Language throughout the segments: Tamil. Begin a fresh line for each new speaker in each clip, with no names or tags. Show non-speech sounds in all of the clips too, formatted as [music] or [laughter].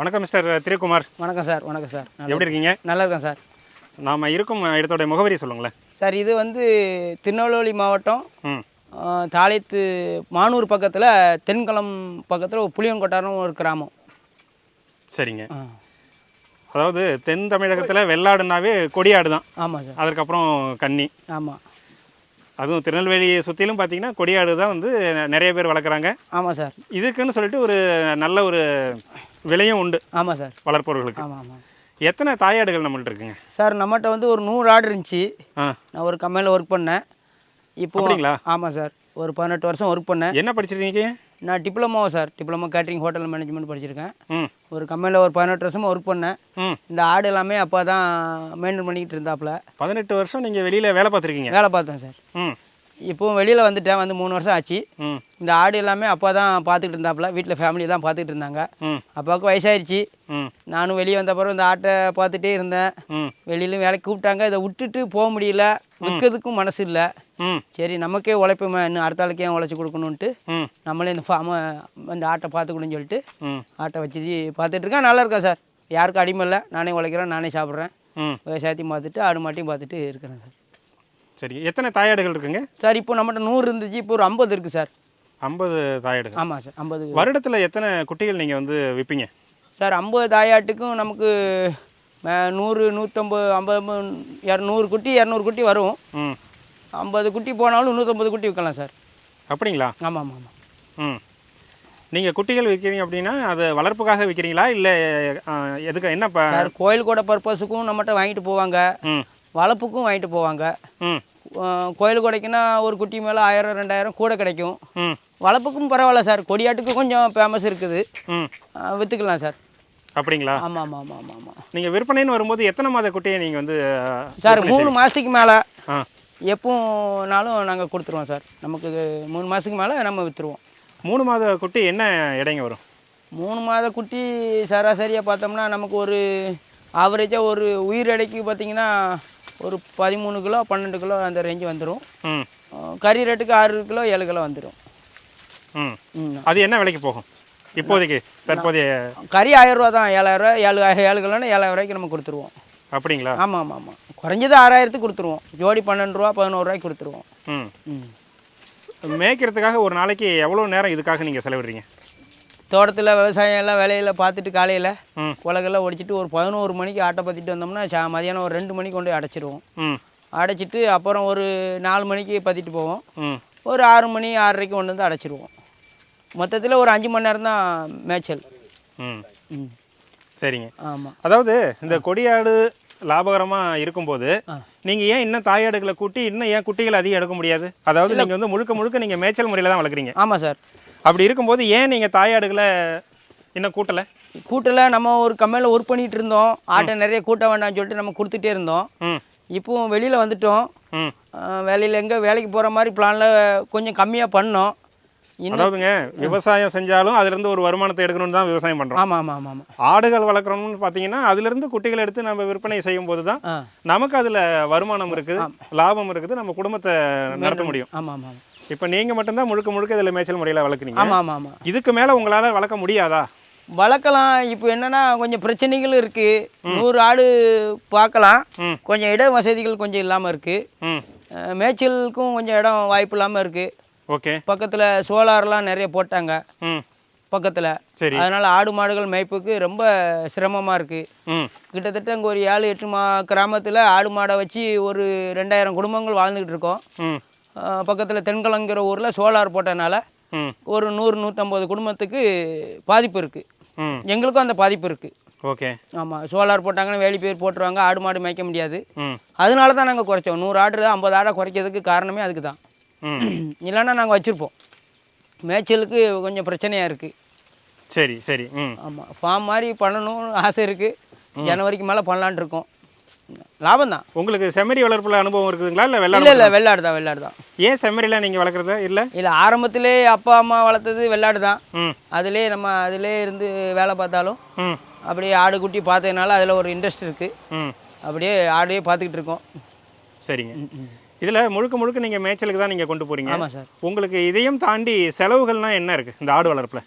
வணக்கம் மிஸ்டர் திருக்குமார்.
வணக்கம் சார் வணக்கம் சார்.
எப்படி இருக்கீங்க?
நல்லா இருக்கேன் சார்.
நாம் இருக்கும் இடத்தோட முகவரி சொல்லுங்களேன்.
சார் இது வந்து திருநெல்வேலி மாவட்டம் தாளைத்து மானூர் பக்கத்தில் தென்குளம் பக்கத்தில் ஒரு புளியங்கொட்டாரம் ஒரு கிராமம்.
சரிங்க. அதாவது தென் தமிழகத்தில் வெள்ளாடுனாவே கொடியாடு தான்
ஆமாம் சார்.
அதற்கப்புறம் கன்னி.
ஆமாம்
அதுவும் திருநெல்வேலியை சுற்றிலும் பார்த்தீங்கன்னா கொடியாடு தான் வந்து நிறைய பேர் வளர்க்குறாங்க.
ஆமாம் சார்.
இதுக்குன்னு சொல்லிட்டு ஒரு நல்ல ஒரு விலையும் உண்டு.
ஆமாம் சார்.
வளர்ப்பவர்களுக்கு.
ஆமாம் ஆமாம்
எத்தனை தாயாடுகள் நம்மள்ட்ட இருக்குங்க?
சார் நம்மகிட்ட வந்து ஒரு நூறு ஆடு இருந்துச்சு. நான் ஒரு கம்பெனியில் ஒர்க் பண்ணேன். இப்போ? ஆமாம் சார். ஒரு பதினெட்டு வருஷம் ஒர்க் பண்ணேன்.
என்ன படிச்சிருக்கீங்க?
நான் diploma sir. Diploma catering hotel management படிச்சிருக்கேன். ஒரு கம்பெனியில் ஒரு பதினெட்டு வருஷமாக ஒர்க் பண்ணேன். இந்த ஆடு எல்லாமே அப்போ தான் மெயின்டைன் பண்ணிக்கிட்டு இருந்தாப்புல.
பதினெட்டு வருஷம் நீங்கள் வெளியில் வேலை பார்த்துருக்கீங்க?
வேலை பார்த்தேன் சார். இப்போவும் வெளியில் வந்துட்டேன். வந்து மூணு வருஷம் ஆச்சு. இந்த ஆடு எல்லாமே அப்பா தான் பார்த்துக்கிட்டு இருந்தாப்புல. வீட்டில் ஃபேமிலி தான் பார்த்துக்கிட்டு இருந்தாங்க. அப்பாவுக்கு வயசாயிருச்சு. நானும் வெளியே வந்த பிறகு இந்த ஆட்டை பார்த்துட்டே இருந்தேன். வெளியிலும் வேலைக்கு கூப்பிட்டாங்க. இதை விட்டுட்டு போக முடியல. விற்கிறதுக்கும் மனசு இல்லை. சரி நமக்கே உழைப்புமே இன்னும் அடுத்த ஆளுக்கே ஏன் உழைச்சி கொடுக்கணுன்ட்டு நம்மளே இந்த ஃபார்மை இந்த ஆட்டை பார்த்துக்கணும்னு சொல்லிட்டு ஆட்டை வச்சு பார்த்துட்டு இருக்கேன். நல்லா இருக்கேன் சார். யாருக்கும் அடிமை இல்லை. நானே உழைக்கிறேன். நானே சாப்பிட்றேன். விவசாயத்தையும் பார்த்துட்டு ஆடு மாட்டையும் பார்த்துட்டு இருக்கிறேன் சார்.
சரி எத்தனை தாயாடுகள் இருக்குங்க?
சார் இப்போ நம்மகிட்ட நூறு இருந்துச்சு இப்போ ஒரு ஐம்பது இருக்குது சார்.
ஐம்பது தாயாடுகள்.
ஆமாம் சார் ஐம்பது.
வருடத்தில் எத்தனை குட்டிகள் நீங்கள் வந்து விற்பீங்க
சார் ஐம்பது தாயாட்டுக்கும் நமக்கு நூறு நூற்றம்பது ஐம்பது இரநூறு குட்டி இரநூறு குட்டி வரும்.
ம்.
ஐம்பது குட்டி போனாலும் நூற்றம்பது குட்டி விற்கலாம் சார்.
அப்படிங்களா?
ஆமாம் ஆமாம் ஆமாம்
ம். நீங்கள் குட்டிகள் விற்கிறீங்க அப்படின்னா அது வளர்ப்புக்காக விற்கிறீங்களா இல்லை எதுக்கு என்ன
சார் கோயில் கூட பர்பஸுக்கும் நம்மகிட்ட வாங்கிட்டு போவாங்க.
ம்.
வளர்ப்புக்கும் வாங்கிட்டு போவாங்க.
ம்.
கோயில் கொடைக்குன்னா ஒரு குட்டி மேலே ஆயிரம் ரெண்டாயிரம் கூட கிடைக்கும்.
ம்.
வளர்ப்புக்கும் பரவாயில்ல சார். கொடியாட்டுக்கு கொஞ்சம் ஃபேமஸ் இருக்குது. விற்றுக்கலாம் சார்.
அப்படிங்களா?
ஆமாம் ஆமாம் ஆமாம் ஆமாம் ஆமாம்
நீங்கள் விற்பனைன்னு வரும்போது எத்தனை மாத குட்டியை நீங்கள் வந்து
சார் மூணு மாதத்துக்கு மேலே எப்போனாலும் நாங்கள் கொடுத்துருவோம் சார். நமக்கு மூணு மாதத்துக்கு மேலே நம்ம விற்றுருவோம்
மூணு மாத குட்டி என்ன எடைங்க வரும்?
மூணு மாத குட்டி சராசரியாக பார்த்தோம்னா நமக்கு ஒரு ஆவரேஜாக ஒரு உயிர் எடைக்கு பார்த்தீங்கன்னா ஒரு பதிமூணு கிலோ பன்னெண்டு கிலோ அந்த ரேஞ்சு வந்துடும்
ம்.
கறி ரேட்டுக்கு ஆறு கிலோ ஏழு கிலோ வந்துடும்
அது என்ன விலைக்கு போகும்? இப்போதைக்கு தற்போதைய
கறி ஆயிரம் ரூபா தான் ஏழாயிரரூவா ஏழு ஏழு கிலோன்னா ஏழாயிரம் ரூபாய்க்கு நம்ம கொடுத்துருவோம்.
அப்படிங்களா?
ஆமாம் ஆமாம் ஆமாம் குறைஞ்சது ஆறாயிரத்துக்கு கொடுத்துருவோம். ஜோடி பன்னெண்டு ரூபா பதினோரு ரூபாய்க்கு கொடுத்துருவோம்.
ம்.
ம்.
மேய்க்கிறதுக்காக ஒரு நாளைக்கு எவ்வளோ நேரம் இதுக்காக நீங்கள் செலவிடுறீங்க?
தோட்டத்தில் விவசாயம் எல்லாம் வேலையில் பார்த்துட்டு காலையில் உலகெல்லாம் ஒடிச்சிட்டு ஒரு பதினோரு மணிக்கு ஆட்டை பற்றிட்டு வந்தோம்னா சா மதியானம் ஒரு ரெண்டு மணிக்கு கொண்டு போய் அடைச்சிருவோம்.
ம்.
அடைச்சிட்டு அப்புறம் ஒரு நாலு மணிக்கு பற்றிட்டு போவோம். ஒரு ஆறு மணி ஆறரைக்கு கொண்டு வந்து அடைச்சிருவோம். மொத்தத்தில் ஒரு அஞ்சு மணி நேரம் தான் மேய்ச்சல்.
ம். சரிங்க.
ஆமாம்
அதாவது இந்த கொடியாடு லாபகரமாக இருக்கும்போது. நீங்கள் ஏன் இன்னும் தாயாடுகளை கூட்டி இன்னும் ஏன் குட்டிகள் அதிகம் எடுக்க முடியாது? அதாவது நீங்கள் வந்து முழுக்க முழுக்க நீங்கள் மேய்ச்சல் முறையில் தான் வளர்க்குறீங்க.
ஆமாம் சார்.
அப்படி இருக்கும்போது ஏன் நீங்கள் தாயாடுகளை இன்னும் கூட்டலை?
கூட்டில் நம்ம ஒரு கம்மையில் ஒர்க் பண்ணிகிட்டு இருந்தோம். ஆட்டை நிறைய கூட்ட வேண்டாம்னு சொல்லிட்டு நம்ம கொடுத்துட்டே இருந்தோம்.
ம்.
இப்போ வெளியில் வந்துட்டோம். வேலையில் எங்கே வேலைக்கு போகிற மாதிரி பிளானில் கொஞ்சம் கம்மியாக பண்ணோம்.
அதாவதுங்க விவசாயம் செஞ்சாலும் அதுலேருந்து ஒரு வருமானத்தை எடுக்கணும்னு தான் விவசாயம் பண்ணுறோம்
ஆமாம் ஆமாம் ஆமாம்
ஆடுகள் வளர்க்குறோம்னு பார்த்தீங்கன்னா அதுலேருந்து குட்டிகள் எடுத்து நம்ம விற்பனை செய்யும்போது தான்
ஆ.
நமக்கு அதில் வருமானம் இருக்குது லாபம் இருக்குது நம்ம குடும்பத்தை நடத்த முடியும்.
ஆமாம் ஆமாம்
இப்போ நீங்கள் மட்டும்தான் முழுக்க முழுக்க இதில் மேய்ச்சல் முறையில் வளர்க்குறீங்க.
ஆமாம் ஆமாம் ஆமாம்
இதுக்கு மேலே உங்களால் வளர்க்க முடியாதா?
வளர்க்கலாம். இப்போ என்னன்னா கொஞ்சம் பிரச்சனைகளும் இருக்குது நூறு ஆடு பார்க்கலாம். கொஞ்சம் இட வசதிகள் கொஞ்சம் இல்லாமல் இருக்குது மேய்ச்சலுக்கும் கொஞ்சம் இடம் வாய்ப்பு இல்லாமல் இருக்குது
ஓகே.
பக்கத்தில் சோலார்லாம் நிறைய போட்டாங்க. பக்கத்தில்.
சரி.
அதனால் ஆடு மாடுகள் மேய்ப்புக்கு ரொம்ப சிரமமாக இருக்குது கிட்டத்தட்ட அங்கே ஒரு ஏழு எட்டு மா கிராமத்தில் ஆடு மாடை வச்சு ஒரு ரெண்டாயிரம் குடும்பங்கள் வாழ்ந்துக்கிட்டு இருக்கோம். பக்கத்தில் தென்கலங்கிற ஊரில் சோலார் போட்டனால ஒரு நூறு நூற்றம்பது குடும்பத்துக்கு பாதிப்பு இருக்குது எங்களுக்கும் அந்த பாதிப்பு இருக்குது
ஓகே.
ஆமாம் சோலார் போட்டாங்கன்னா வேலி பேர் போட்டுருவாங்க ஆடு மாடு மேய்க்க முடியாது. அதனால தான் நாங்கள் குறைச்சோம். நூறு ஆடு ஐம்பது ஆடை குறைக்கிறதுக்கு காரணமே அதுக்கு தான் இல்லைன்னா நாங்கள் வச்சுருப்போம். மேய்ச்சலுக்கு கொஞ்சம் பிரச்சனையாக இருக்குது
சரி சரி. ம்.
ஆமாம் ஃபார்ம் மாதிரி பண்ணணும்னு ஆசை இருக்குது ஜனவரிக்கு மேலே பண்ணலான்ட்டு இருக்கோம். லாபம் தான்.
உங்களுக்கு செம்மறி வளர்ப்புல அனுபவம் இருக்குதுங்களா? இல்லை
இல்லை
வெள்ளாடு
இல்லை வெள்ளாடு தான் வெள்ளாடு தான்.
ஏன் செம்மறியில் நீங்கள் வளர்க்குறது? இல்லை?
இல்லை ஆரம்பத்திலே அப்பா அம்மா வளர்த்தது வெள்ளாடு தான். அதிலே நம்ம அதிலே இருந்து வேலை பார்த்தாலும் அப்படியே ஆடு குட்டி பார்த்ததுனால அதில் ஒரு இன்ட்ரெஸ்ட் இருக்குது அப்படியே ஆடையே பார்த்துக்கிட்டு இருக்கோம்.
சரிங்க. இதில் முழுக்க முழுக்க நீங்கள் மேய்ச்சலுக்கு தான் நீங்கள் கொண்டு போகிறீங்க
ஆமாம் சார்.
உங்களுக்கு இதையும் தாண்டி செலவுகள்லாம் என்ன இருக்குது இந்த ஆடு வளர்ப்பில்.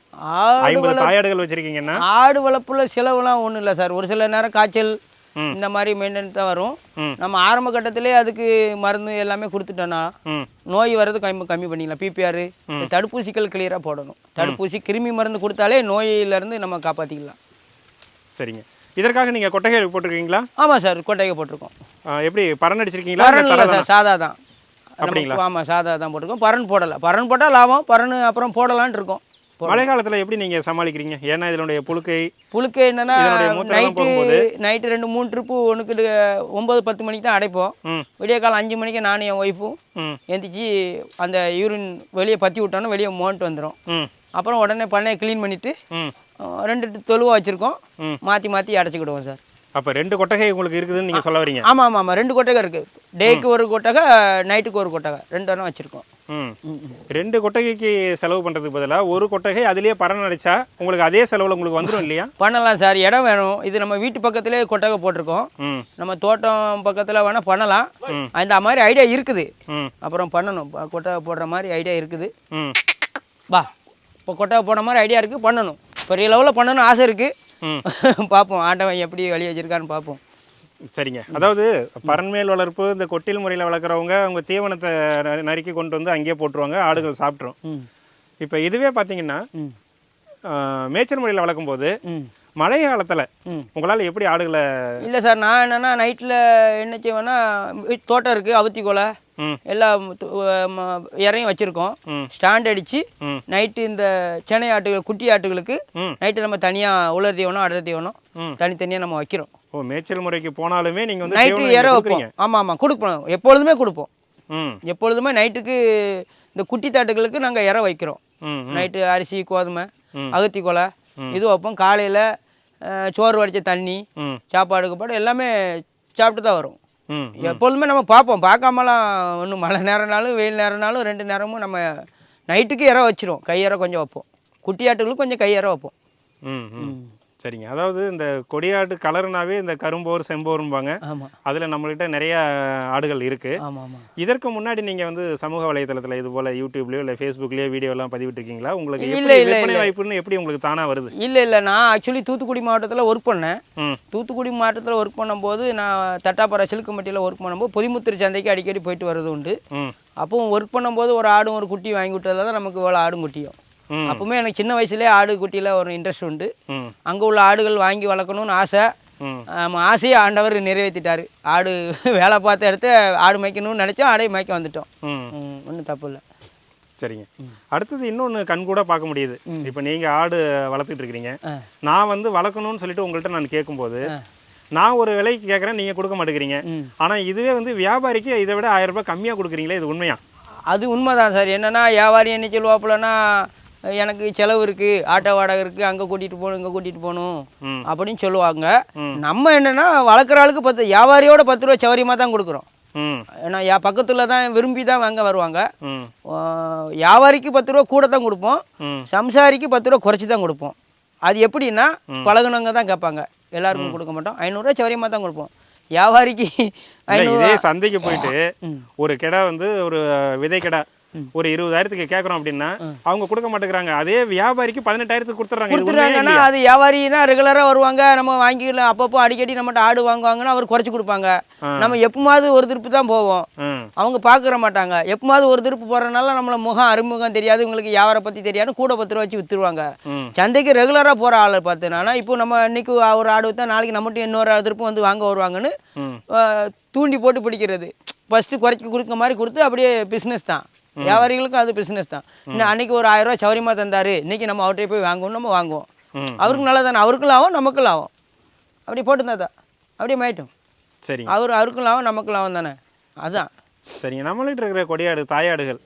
ஐம்பது தாயாடுகள் வச்சுருக்கீங்கன்னா?
ஆடு வளர்ப்புல செலவுலாம் ஒன்றும் இல்லை சார். ஒரு சில நேரம் காய்ச்சல். இந்த மாதிரி மெயின்டெனன்ஸ் தான் வரும். நம்ம ஆரம்ப கட்டத்திலே அதுக்கு மருந்து எல்லாமே கொடுத்துட்டோன்னா நோய் வர்றது கம்மி கம்மி பண்ணிக்கலாம் பிபிஆர் தடுப்பூசிகள் கிளியராக போடணும். தடுப்பூசி கிருமி மருந்து கொடுத்தாலே நோயிலேருந்து நம்ம காப்பாற்றிக்கலாம்
சரிங்க. இதற்காக நீங்கள் கொட்டகை போட்டிருக்கீங்களா?
ஆமாம் சார் கொட்டையை போட்டிருக்கோம்.
எப்படி பறன் அடிச்சிருக்கீங்களா?
பரன் சார் சாதா தான்.
அப்படிங்களா?
ஆமாம் சாதா தான் போட்டிருக்கோம். பரன் போடலை. பரன் போட்டால் லாபம் பரன் அப்புறம் போடலான்னு இருக்கோம்.
மழை காலத்தில் எப்படி நீங்கள் சமாளிக்கிறீங்க? ஏன்னா இதனுடைய புழுக்கை
புழுக்கு என்னன்னா நைட்டு? நைட்டு ரெண்டு மூணு ட்ரிப்பு ஒன்றுக்கு ஒம்பது பத்து மணிக்கு தான் அடைப்போம். விடிய காலம் அஞ்சு மணிக்கு நானும் என் ஒய்ஃபும் எந்திரிச்சு அந்த யூரின் வெளியே பற்றி விட்டோன்னா வெளியே மோன்ட்டு வந்துடும் அப்புறம் உடனே பண்ணையை க்ளீன் பண்ணிவிட்டு ரெண்டு தொழுவா வச்சுருக்கோம். மாற்றி மாற்றி அடைச்சிக்கிடுவோம் சார்.
அப்போ ரெண்டு கொட்டகை உங்களுக்கு இருக்குதுன்னு நீங்கள் சொல்ல வரீங்க?
ஆமாம் ஆமாம் ஆமாம் ரெண்டு கொட்டகை இருக்குது டேக்கு ஒரு கொட்டகை நைட்டுக்கு ஒரு கொட்டகை. ரெண்டு எண்ணம் வச்சுருக்கோம்.
ரெண்டு கொட்டகைக்கு செலவு பண்ணுறதுக்கு பதிலாக ஒரு கொட்டகை அதுலேயே பறன் அடிச்சா உங்களுக்கு அதே செலவில் உங்களுக்கு வந்துடும் [laughs] இல்லையா?
பண்ணலாம் சார். இடம் வேணும். இது நம்ம வீட்டு பக்கத்திலே கொட்டகை போட்டிருக்கோம். நம்ம தோட்டம் பக்கத்தில் வேணால் பண்ணலாம். அந்த மாதிரி ஐடியா இருக்குது. அப்புறம் பண்ணணும். கொட்டகை போடுற மாதிரி ஐடியா இருக்குது. வா. இப்போ கொட்டகை போடுற மாதிரி ஐடியா இருக்குது பண்ணணும். பெரிய லெவலில் பண்ணணும் ஆசை இருக்குது [laughs] பார்ப்போம் ஆண்டவன் எப்படி வழி வச்சிருக்கான்னு பார்ப்போம்
சரிங்க. அதாவது பரண்மேல் வளர்ப்பு இந்த கொட்டில் முறையில் வளர்க்குறவங்க அவங்க தீவனத்தை நறுக்கி கொண்டு வந்து அங்கேயே போட்டுருவாங்க ஆடுகள் சாப்பிட்ரும் இப்போ இதுவே பார்த்தீங்கன்னா மேய்ச்சல் முறையில் வளர்க்கும்போது மழை காலத்தில் உங்களால் எப்படி ஆடுகளை
இல்லை சார் நான் என்னென்னா நைட்டில் என்ன செய்வேன்னா தோட்டம் இருக்குது அவுத்தி கொலை. எல்லாம் ம- இறையும் வச்சுருக்கோம். ஸ்டாண்ட் அடித்து நைட்டு இந்த சென்னை ஆட்டுகள் குட்டி ஆட்டுகளுக்கு நைட்டு நம்ம தனியாக உலர் தீவனம் அடர் தீவனம் தனித்தனியாக நம்ம வைக்கிறோம்.
ஓ மேய்ச்சல் முறைக்கு போனாலுமே நீங்கள் வந்து
நைட்டு இற வைப்போம்.
கொடுக்குறீங்க?
ஆமாம் ஆமாம் கொடுப்போம். எப்பொழுதுமே கொடுப்போம். எப்பொழுதுமே நைட்டுக்கு இந்த குட்டி தாட்டுகளுக்கு நாங்கள் இற வைக்கிறோம். நைட்டு அரிசி கோதுமை. அகத்தி கொலை இது வைப்போம். காலையில் சோறு வடித்த தண்ணி
ம்.
சாப்பாடுக்கு பாடு எல்லாமே சாப்பிட்டு தான் வரும் எப்பொழுதுமே நம்ம பார்ப்போம். பார்க்காமலாம் ஒன்றும் மழை நேரம்னாலும் வெயில் நேரம்னாலும் ரெண்டு நேரமும் நம்ம நைட்டுக்கு இற வச்சிரும் கையற கொஞ்சம் வைப்போம். குட்டி ஆட்டுகளுக்கு கொஞ்சம் கையற வைப்போம்.
ம். ம். சரிங்க. அதாவது இந்த கொடியாடு கலர்னாவே இந்த கரும்போர் செம்போரும்பாங்க. அதில் நம்மள்கிட்ட நிறைய ஆடுகள் இருக்குது இதற்கு முன்னாடி நீங்கள் வந்து சமூக வலைதளத்தில் இது போல் யூடியூப்லேயோ இல்லை ஃபேஸ்புக்லேயோ வீடியோலாம் பதிவிட்டிருக்கீங்களா? உங்களுக்கு
இல்ல,
எப்படி
இல்ல.
வாய்ப்புன்னு எப்படி உங்களுக்கு தானாக வருது?
இல்லை இல்லை. நான் ஆக்சுவலி தூத்துக்குடி மாவட்டத்தில் ஒர்க் பண்ணேன். தூத்துக்குடி மாவட்டத்தில் ஒர்க் பண்ணும்போது நான் தட்டாப்பாறை சிலுக்குமட்டியில் ஒர்க் பண்ணும்போது பொதிமுத்திரு சந்தைக்கு அடிக்கடி போயிட்டு வர்றது உண்டு. அப்பவும் ஒர்க் பண்ணும்போது ஒரு ஆடும் ஒரு குட்டி வாங்கி விட்டதில் தான் நமக்கு இவ்வளோ ஆடும் குட்டியும். அப்பவுமே எனக்கு சின்ன வயசுலேயே ஆடு குட்டியில் ஒரு இன்ட்ரெஸ்ட் உண்டு. அங்கே உள்ள ஆடுகள் வாங்கி வளர்க்கணும்னு ஆசை. ஆசையை ஆண்டவர் நிறைவேற்றிட்டாரு ஆடு [laughs] வேலை பார்த்த இடத்த ஆடு மேய்க்கணும்னு நினச்சோம் ஆடை மேய்க்க வந்துட்டோம். ஒன்றும் தப்பு இல்லை.
சரிங்க. அடுத்தது இன்னொன்று கண் கூட பார்க்க முடியுது. இப்போ நீங்கள் ஆடு வளர்த்துட்டு இருக்கிறீங்க. நான் வந்து வளர்க்கணும்னு சொல்லிட்டு உங்கள்கிட்ட நான் கேட்கும்போது. நான் ஒரு விலைக்கு கேட்குறேன் நீங்கள் கொடுக்க மாட்டேங்கிறீங்க. ஆனால் இதுவே வந்து வியாபாரிக்கு இதை விட ஆயிரம் ரூபாய் கம்மியாக கொடுக்குறீங்களே இது உண்மையா?
அது உண்மைதான் சார். என்னன்னா வியாபாரி என்ன சொல்லுவாப்புலன்னா எனக்கு செலவு இருக்குது ஆட்டோ வாடகை இருக்குது அங்கே கூட்டிகிட்டு போகணும் இங்கே கூட்டிகிட்டு போகணும் அப்படின்னு சொல்லுவாங்க. நம்ம என்னன்னா வளர்க்குற ஆளுக்கு பத்து வியாபாரியோட பத்து ரூபா சௌரியமாக தான் கொடுக்குறோம். ஏன்னா யா பக்கத்தில் தான் விரும்பி தான் வாங்க வருவாங்க. வியாபாரிக்கு பத்து ரூபா கூட தான் கொடுப்போம். சம்சாரிக்கு பத்து ரூபா குறைச்சி தான் கொடுப்போம். அது எப்படின்னா பழகுனவங்க தான் கேட்பாங்க. எல்லாருக்கும் கொடுக்க மாட்டோம். ஐநூறுரூவா சௌரியமாக தான் கொடுப்போம். வியாபாரிக்கு
இதே சந்தைக்கு போயிட்டு. ஒரு கிடா வந்து ஒரு விதை கிடா ஒரு இருபதாயிரத்துக்கு கேட்குறோம் அப்படின்னா அவங்க கொடுக்க மாட்டேங்கிறாங்க. அதே வியாபாரிக்கு பதினெட்டாயிரத்துக்கு
கொடுத்துட்டாங்கன்னா
இல்லையா?
அது வியாபாரினா ரெகுலராக வருவாங்க. நம்ம வாங்கிக்கலாம். அப்பப்போ அடிக்கடி நம்மகிட்ட ஆடு வாங்குவாங்கன்னா அவர் குறைச்சி கொடுப்பாங்க. நம்ம எப்பமாவது ஒரு திருப்பு தான் போவோம். அவங்க பார்க்குற மாட்டாங்க. எப்பமாவது ஒரு திருப்பு போகிறனால நம்மள முகம் அறிமுகம் தெரியாது. உங்களுக்கு வியாபாரம் பற்றி தெரியாது. கூட பத்து ரூபா வச்சு விற்றுருவாங்க
ம்.
சந்தைக்கு ரெகுலராக போகிற ஆளை பார்த்தேன்னா இப்போ நம்ம இன்னைக்கு ஒரு ஆடு விற்றா நாளைக்கு நம்மகிட்ட இன்னொரு திருப்பு வந்து வாங்க வருவாங்கன்னு தூண்டி போட்டு பிடிக்கிறது. ஃபஸ்ட்டு குறைச்சி கொடுக்க மாதிரி கொடுத்து அப்படியே பிஸ்னஸ் தான். வியாபாரிகளுக்கும் அது பிஸ்னஸ் தான். இன்னும் அன்னைக்கு ஒரு ஆயிரம் ரூபாய் சௌரியமாக தந்தாரு. இன்னைக்கு நம்ம அவர்கிட்ட போய் வாங்குவோம் நம்ம வாங்குவோம். அவருக்கு நல்லா தானே அவருக்கும் லாபம் நமக்கும் லாபம். அப்படி போட்டுருந்தா தான். அப்படியே மாயிட்டோம்
சரிங்க.
அவர் அவருக்கும் லாபம் நமக்கும் லாபம் தானே? அதுதான்
சரிங்க. நம்மள்கிட்ட இருக்கிற கொடியாடு தாயாடுகள்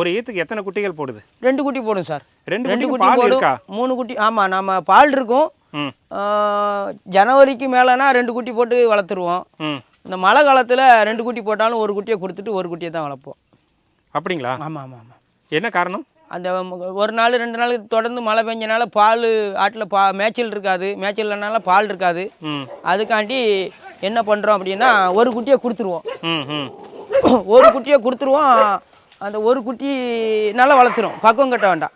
ஒரு ஈத்துக்கு எத்தனை குட்டிகள் போடுது?
ரெண்டு குட்டி போடும் சார்.
ரெண்டு
ரெண்டு குட்டி போடும் மூணு குட்டி ஆமாம் நம்ம பால் இருக்கும். ஜனவரிக்கு மேலேனா ரெண்டு குட்டி போட்டு வளர்த்துருவோம். இந்த மழை காலத்தில் ரெண்டு குட்டி போட்டாலும் ஒரு குட்டியை கொடுத்துட்டு ஒரு குட்டியை தான் வளர்ப்போம்.
அப்படிங்களா?
ஆமாம் ஆமாம் ஆமாம்
என்ன காரணம்?
அந்த ஒரு நாள் ரெண்டு நாள் தொடர்ந்து மழை பெஞ்சனால பால் ஆட்டில் பா மேய்ச்சல் இருக்காது. மேய்ச்சல் இல்லைனால பால் இருக்காது. அதுக்காண்டி என்ன பண்ணுறோம் அப்படின்னா ஒரு குட்டியை கொடுத்துருவோம். ஒரு குட்டியை கொடுத்துருவோம். அந்த ஒரு குட்டி நல்லா வளர்த்துரும் பக்குவம் கட்ட வேண்டாம்.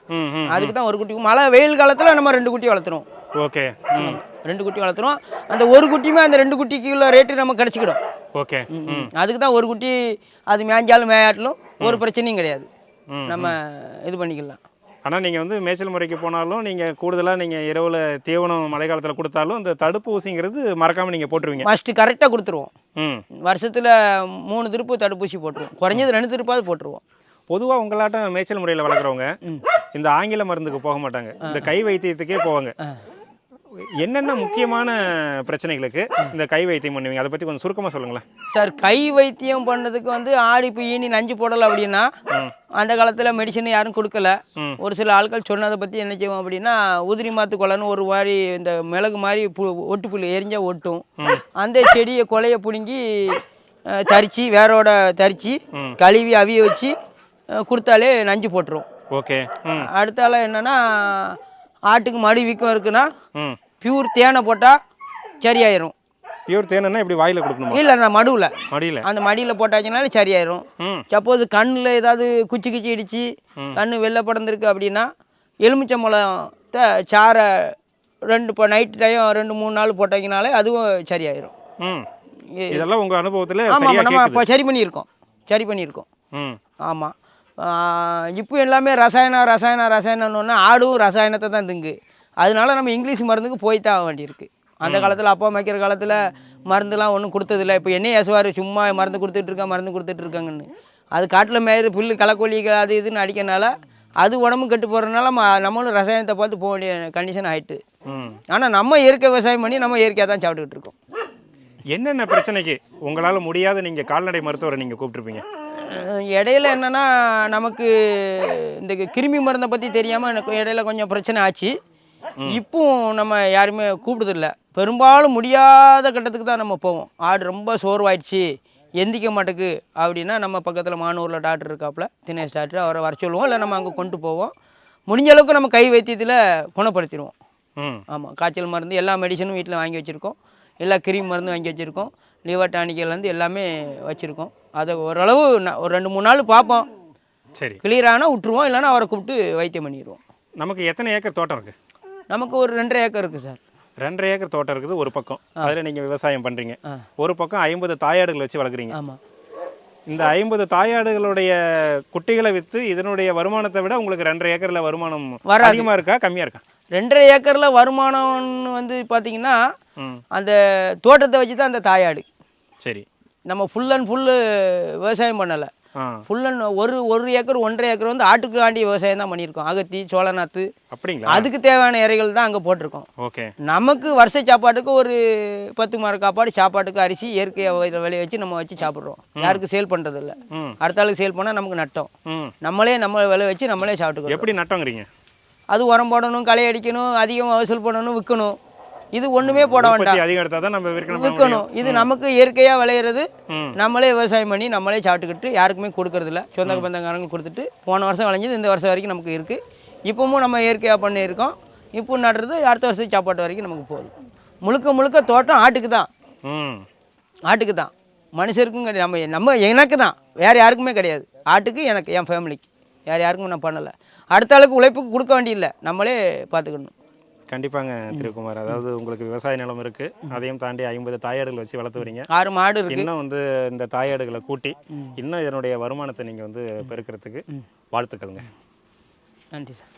அதுக்கு தான் ஒரு குட்டி. மழை வெயில் காலத்தில் நம்ம ரெண்டு குட்டி வளர்த்துருவோம்
ஓகே.
ரெண்டு குட்டி வளர்த்துருவோம் அந்த ஒரு குட்டியுமே அந்த ரெண்டு குட்டிக்குள்ள ரேட்டு நம்ம கிடச்சிக்கிடும்.
ஓகே.
அதுக்கு தான் ஒரு குட்டி அது மேய்ஞ்சாலும் மேயாட்டிலும் ஒரு பிரச்சனையும் கிடையாது. நம்ம இது பண்ணிக்கலாம்.
ஆனால் நீங்கள் வந்து மேய்ச்சல் முறைக்கு போனாலும் நீங்கள் கூடுதலாக நீங்கள் இரவில் தீவனம் மழை காலத்தில் கொடுத்தாலும் இந்த தடுப்பு ஊசிங்கிறது மறக்காமல் நீங்கள் போட்டுருவீங்க.
ஃபஸ்ட்டு கரெக்டாக கொடுத்துருவோம்.
ம்.
வருஷத்தில் மூணு திருப்பு தடுப்பூசி போட்டுருவோம். குறைஞ்சது ரெண்டு திருப்பாவது போட்டுருவோம்.
பொதுவாக உங்களாட்டம் மேய்ச்சல் முறையில் வளர்க்குறவங்க. இந்த ஆங்கில மருந்துக்கு போக மாட்டாங்க. இந்த கை வைத்தியத்துக்கே போவாங்க. என்னென்ன முக்கியமான பிரச்சனைகளுக்கு இந்த கை வைத்தியம் பண்ணுவீங்க? அதை பற்றி கொஞ்சம் சுருக்கமாக சொல்லுங்களேன்.
சார் கை வைத்தியம் பண்ணதுக்கு வந்து ஆடி இப்போ ஈனி நஞ்சு போடலை அப்படின்னா. அந்த காலத்தில் மெடிசன் யாரும் கொடுக்கல. ஒரு சில ஆட்கள் சொன்னதை பற்றி என்ன செய்வோம் அப்படின்னா உதிரி மாத்து கொலைன்னு ஒரு மாதிரி இந்த மிளகு மாதிரி பு ஒட்டு புல் எரிஞ்சா ஒட்டும். அந்த செடியை கொலையை பிடுங்கி தரிச்சு வேரோட தரிச்சு. கழுவி அவிய வச்சு கொடுத்தாலே நஞ்சு போட்டுரும்.
ஓகே.
அடுத்தால என்னன்னா ஆட்டுக்கு மடி வீக்கம் இருக்குன்னா பியூர் தேனை போட்டால் சரியாயிரும்.
பியூர் தேனுன்னா இப்படி வாயில் கொடுக்கணுமா?
இல்லை நான் மடுவில்.
மடியில்.
அந்த மடியில் போட்டாச்சுனாலே சரியாயிரும். சப்போஸ் கண்ணில் ஏதாவது குச்சி குச்சி இடிச்சு. கண் வெள்ளை படர்ந்துருக்கு அப்படின்னா எலுமிச்சம்பழத்தை சாரை ரெண்டு இப்போ நைட் டைம் ரெண்டு மூணு நாள் போட்டாங்கனாலே அதுவும் சரியாயிரும்.
இதெல்லாம் உங்கள் அனுபவத்தில்
ஆமாம் நம்ம இப்போ சரி பண்ணியிருக்கோம். சரி பண்ணியிருக்கோம். ஆமாம் இப்போ எல்லாமே ரசாயனம் ரசாயனம் ரசாயனம்னு ஆடும் ரசாயனத்தை தான் திங்கு. அதனால நம்ம இங்கிலீஷ் மருந்துக்கு போய் தான் ஆக வேண்டியிருக்கு. அந்த காலத்தில் அப்பா அமைக்கிற காலத்தில் மருந்துலாம் ஒன்றும் கொடுத்ததில்ல. இப்போ என்ன ஏசுவார் சும்மா மருந்து கொடுத்துட்டு இருக்கா மருந்து கொடுத்துட்டு இருக்காங்கன்னு. அது காட்டில் மேயுது புல்லு களைக்கொல்லிகள் அது இதுன்னு அடிக்கனால அது உடம்பு கெட்டு போகிறதுனால நம்மளும் ரசாயனத்தை பார்த்து போக வேண்டிய கண்டிஷன் ஆயிட்டு.
ம்.
ஆனால் நம்ம இயற்கை விவசாயம் பண்ணி நம்ம இயற்கையாக தான் சாப்பிட்டுக்கிட்டு இருக்கோம்.
என்னென்ன பிரச்சனைக்கு உங்களால் முடியாத நீங்கள் கால்நடை மருத்துவரை நீங்கள் கூப்பிட்டுருப்பீங்க?
அஹ் இடையில என்னன்னா நமக்கு இந்த கிருமி மருந்தை பற்றி தெரியாமல் எனக்கு இடையில கொஞ்சம் பிரச்சனை ஆச்சு. இப்பவும் நம்ம யாருமே கூப்பிடுறதில்ல. பெரும்பாலும் முடியாத கட்டத்துக்கு தான் நம்ம போவோம். ஆடு ரொம்ப சோர்வாயிடுச்சு எந்திக்க மாட்டேக்கு அப்படின்னா நம்ம பக்கத்தில் மானூரில் டாக்டர் இருக்காப்புல தினேஷ் டாக்டர் அவரை வர சொல்லுவோம். இல்லை நம்ம அங்கே கொண்டு போவோம். முடிஞ்ச அளவுக்கு நம்ம கை வைத்தியத்தில் குணப்படுத்திடுவோம். ஆமாம் காய்ச்சல் மருந்து எல்லா மெடிசனும் வீட்டில் வாங்கி வச்சுருக்கோம். எல்லா கிரீம் மருந்தும் வாங்கி வச்சுருக்கோம். லிவர் டானிக்கல்லேருந்து எல்லாமே வச்சுருக்கோம். அதை ஓரளவு ஒரு ரெண்டு மூணு நாள் பார்ப்போம்.
சரி.
கிளியர் ஆனால் விட்டுருவோம். இல்லைன்னா அவரை கூப்பிட்டு வைத்தியம் பண்ணிடுவோம்.
நமக்கு எத்தனை ஏக்கர் தோட்டம் இருக்குது
நமக்கு ஒரு ரெண்டரை ஏக்கர் இருக்குது சார்.
ரெண்டரை ஏக்கர் தோட்டம் இருக்குது ஒரு பக்கம். அதில் நீங்கள் விவசாயம் பண்ணுறீங்க. ஒரு பக்கம் ஐம்பது தாயாடுகள் வச்சு வளர்க்குறீங்க.
ஆமாம்
இந்த ஐம்பது தாயாடுகளுடைய குட்டிகளை விற்று இதனுடைய வருமானத்தை விட உங்களுக்கு ரெண்டரை ஏக்கரில் வருமானம்
வராது.
அதிகமாக இருக்கா கம்மியாக இருக்கா?
ரெண்டரை ஏக்கரில் வருமானம்னு வந்து பார்த்தீங்கன்னா அந்த தோட்டத்தை வச்சு தான் அந்த தாயாடு.
சரி.
நம்ம ஃபுல் அண்ட் ஃபுல்லு விவசாயம் பண்ணலை. ஃபுல் அண்ட் ஒரு ஒரு ஏக்கர் ஒன்றரை ஏக்கர் வந்து ஆட்டுக்கு ஆண்டி விவசாயம் தான் பண்ணியிருக்கோம். அகத்தி சோளநாத்து
அப்படிங்களா?
அதுக்கு தேவையான இறைகள் தான் அங்கே போட்டிருக்கோம்.
ஓகே.
நமக்கு வருஷ சாப்பாட்டுக்கு ஒரு பத்து மர காப்பாடு சாப்பாட்டுக்கு அரிசி இயற்கையாக விளைய வச்சு நம்ம வச்சு சாப்பிட்றோம். யாருக்கு சேல் பண்ணுறதில்ல
ம்.
அடுத்த ஆளுக்கு சேல் பண்ணால் நமக்கு நட்டம். நம்மளே நம்ம விளைய வச்சு நம்மளே சாப்பிட்டுக்கிறோம்.
எப்படி நட்டங்கிறீங்க?
அது உரம் போடணும் களை அடிக்கணும் அதிகம் வசூல் பண்ணணும் விற்கணும். இது ஒன்றுமே போட வேண்டாம்.
அதிகம் தான் நம்ம விற்கணும்
இது நமக்கு இயற்கையாக விளையிறது. நம்மளே விவசாயம் பண்ணி நம்மளே சாப்பிட்டுக்கிட்டு யாருக்குமே கொடுக்கறதில்ல. சொந்த பந்தக்காரங்க கொடுத்துட்டு போன வருஷம் விளைஞ்சது இந்த வருஷம் வரைக்கும் நமக்கு இருக்குது இப்போவும் நம்ம இயற்கையாக பண்ணியிருக்கோம். இப்போ நடுறது அடுத்த வருஷம் சாப்பாட்டு வரைக்கும் நமக்கு போதும். முழுக்க முழுக்க தோட்டம் ஆட்டுக்கு தான். ஆட்டுக்கு தான். மனுஷருக்கும் கிடையாது. நம்ம நம்ம எனக்கு தான். வேறு யாருக்குமே கிடையாது. ஆட்டுக்கு எனக்கு என் ஃபேமிலிக்கு வேறு யாருக்கும் நான் பண்ணலை. அடுத்த ஆளுக்கு உழைப்புக்கு கொடுக்க வேண்டியதில்லை நம்மளே பார்த்துக்கணும்.
கண்டிப்பாங்க திருக்குமார் அதாவது உங்களுக்கு விவசாய நிலம் இருக்கு. அதையும் தாண்டி ஐம்பது தாயாடுகள் வச்சு வளர்த்து வரீங்க.
ஆறு மாடு
இன்னும் வந்து இந்த தாயாடுகளை கூட்டி இன்னும் இதனுடைய வருமானத்தை நீங்க வந்து பெருக்கிறதுக்கு வாழ்த்துக்கள்ங்க.
நன்றி சார்.